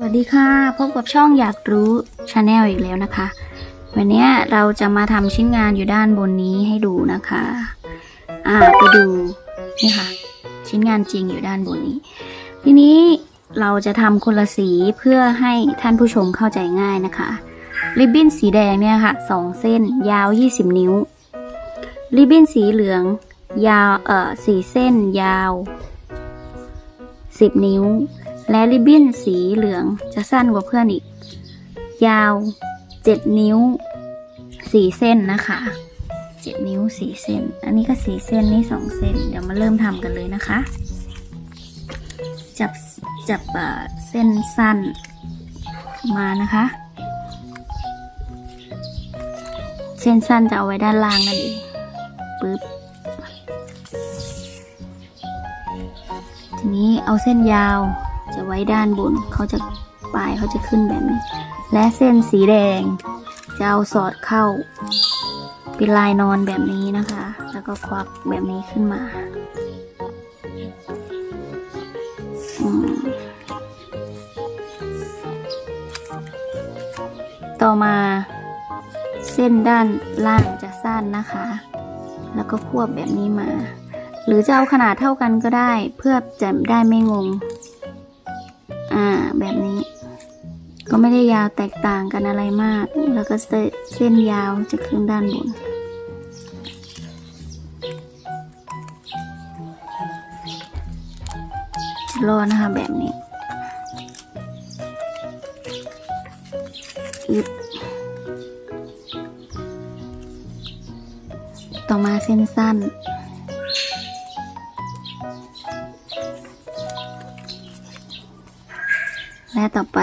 สวัสดีค่ะ พบกับช่องอยากรู้ชาแนลอีกแล้วนะคะ วันนี้เราจะมาทำชิ้นงานอยู่ด้านบนนี้ให้ดูนะคะ อ่าไปดูนี่ค่ะ ชิ้นงานจริงอยู่ด้านบนนี้ ทีนี้เราจะทำคนละสีเพื่อให้ท่านผู้ชมเข้าใจง่ายนะคะ ริบบิ้นสีแดงเนี่ยค่ะสองเส้น ยาว 20 นิ้ว ริบบิ้นสีเหลือง ยาวเอ่อสี่เส้นยาว 10 นิ้ว และริบบิ้นสีเหลืองจะสั้นกว่าเพื่อนอีก ยาว 7 นิ้ว 4 เส้นนะคะ 7 นิ้ว 4 เส้น อันนี้ก็ 4 เส้นนี่ 2 เส้น เดี๋ยวมาเริ่มทำกันเลยนะคะ จับจับเส้นสั้นมานะคะ เส้นสั้นจะเอาไว้ด้านล่างนั่นเองปึ๊บทีนี้เอาเส้นยาว จะไว้ด้านบนเขาจะปลายเขาจะขึ้นแบบนี้ และเส้นสีแดง จะเอาสอดเข้า เป็นลายนอนแบบนี้นะคะ แล้วก็ควักแบบนี้ขึ้นมาต่อมา เส้นด้านล่างจะสั้นนะคะ แล้วก็ควบแบบนี้มา หรือจะเอาขนาดเท่ากันก็ได้ เพื่อจะได้ไม่งง อ่า แบบนี้ ก็ไม่ได้ยาวแตกต่างกันอะไรมาก แล้วก็เส้นยาวจะขึ้นด้านบนรอนะคะแบบนี้อึดต่อมาเส้นสั้น และต่อไป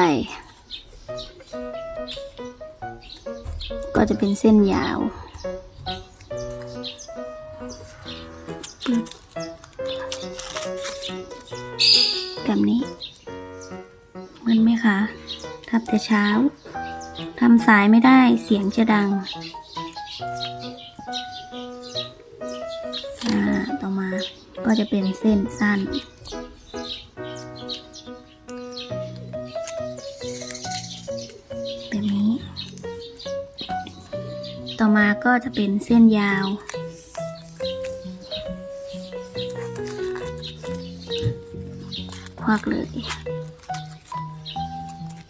ก็จะเป็นเส้นยาวแบบนี้เหมือนไหมคะทับแต่เช้าทำสายไม่ได้เสียงจะดังอ่าต่อมาก็จะเป็นเส้นสั้น ต่อมาก็จะเป็นเส้นยาว ควักเลย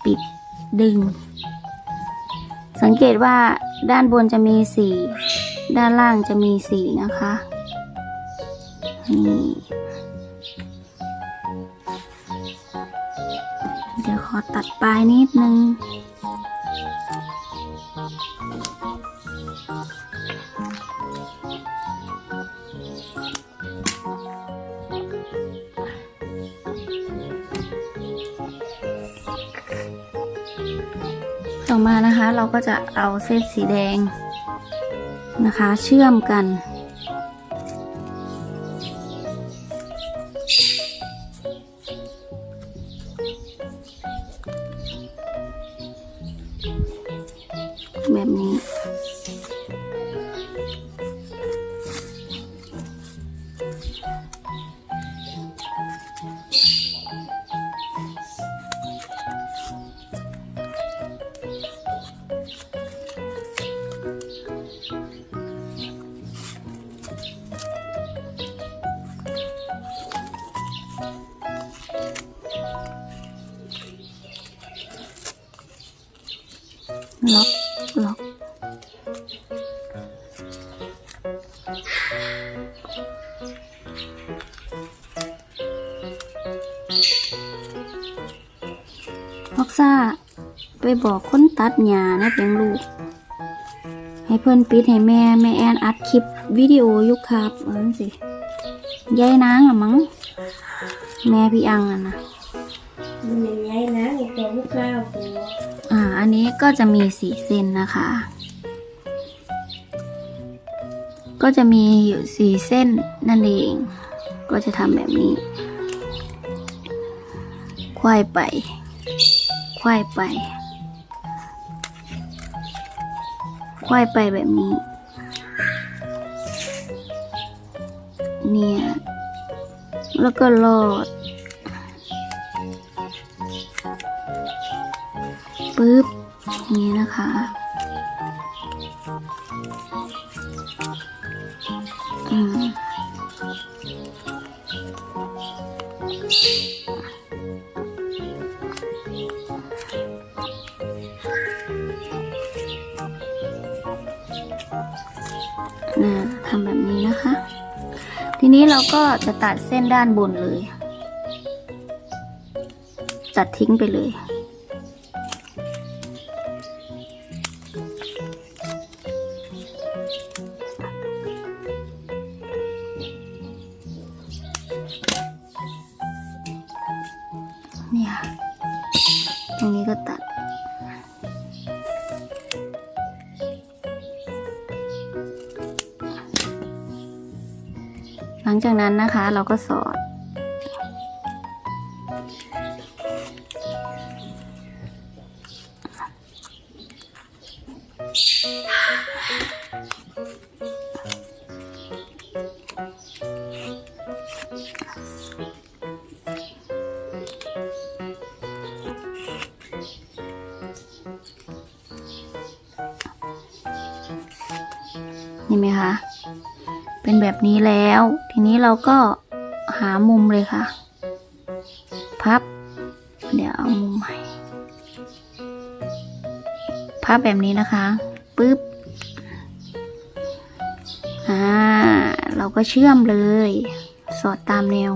ปิดดึง สังเกตว่าด้านบนจะมีสีด้านล่างจะมีสีนะคะนี่เดี๋ยวขอตัดปลายนิดนึง ต่อมานะคะเราก็จะเอาเส้นสีแดงนะคะ เชื่อมกัน แบบนี้ ล็อกล็อกล็อกซ่าไปบอกคนตัดหญ้านะเพียงลูก ให้เพื่อนปิดให้แม่ แม่แอนอัดคลิปวิดีโอยุคครับเออสิยายนางอะมั้งแม่พี่อังอะนะ นี้ก็จะมีสีเส้นนะคะ ก็จะมีอยู่สีเส้นนั่นเอง ก็จะทำแบบนี้ควายไปควายไปควายไปแบบนี้ เนี่ย แล้วก็ลอดปึ๊บ นี้นะคะ อืมนะทำแบบนี้นะคะ ทีนี้เราก็จะตัดเส้นด้านบนเลย ตัดทิ้งไปเลย งจากนั้นนะคะเราก็สอด นี่ไหมคะ เป็นแบบนี้แล้ว ทีนี้เราก็หามุมเลยค่ะ พับ เดี๋ยวเอามุมใหม่ พับแบบนี้นะคะปึ๊บอ่าเราก็เชื่อมเลย สอดตามแนว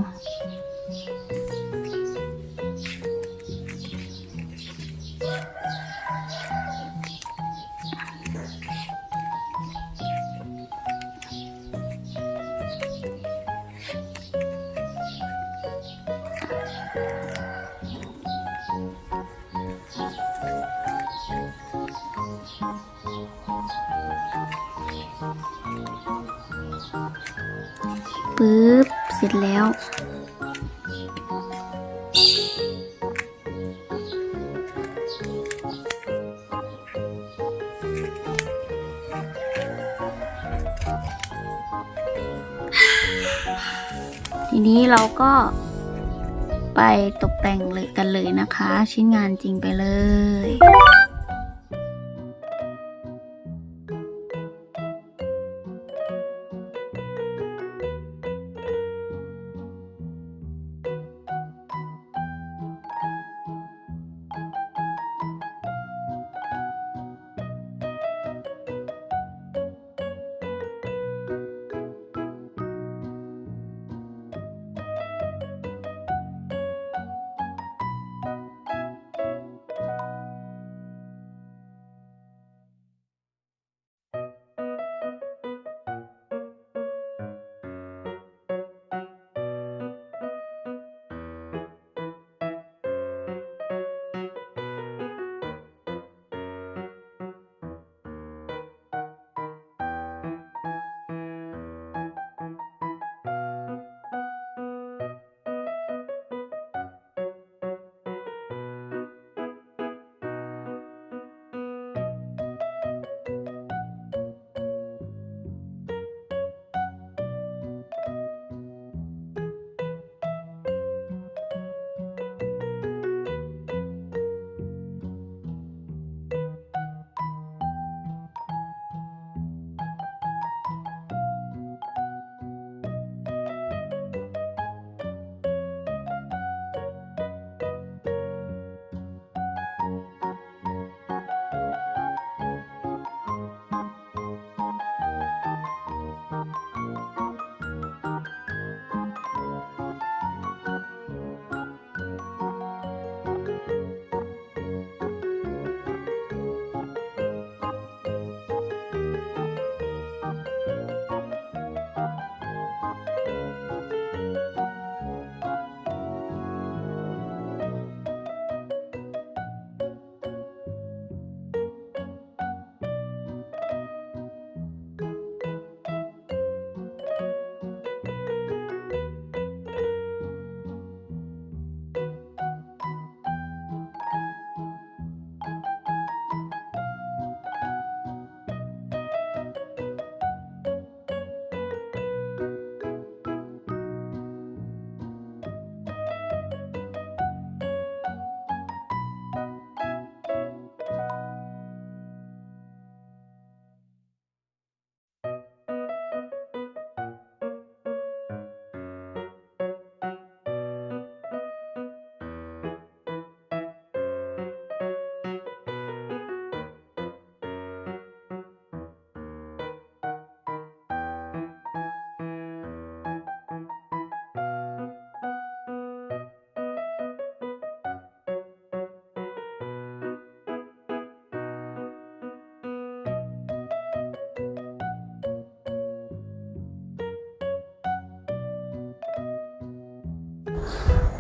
ปึ๊บ เสร็จแล้ว ทีนี้เราก็ไปตกแต่งเลยกันเลยนะคะ ชิ้นงานจริงไปเลย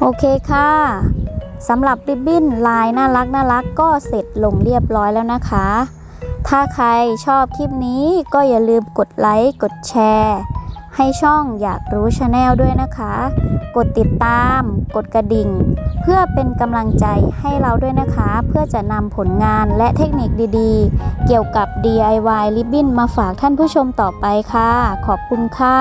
โอเคค่ะสำหรับริบบิ้นลายน่ารักน่ารักก็เสร็จลงเรียบร้อยแล้วนะคะ ถ้าใครชอบคลิปนี้ก็อย่าลืมกดไลค์กดแชร์ ให้ช่องอยากรู้ชาแนลด้วยนะคะ กดติดตาม กดกระดิ่ง เพื่อเป็นกำลังใจให้เราด้วยนะคะ เพื่อจะนำผลงานและเทคนิคดีๆ เกี่ยวกับ DIY ริบบิ้นมาฝากท่านผู้ชมต่อไปค่ะ ขอบคุณค่ะ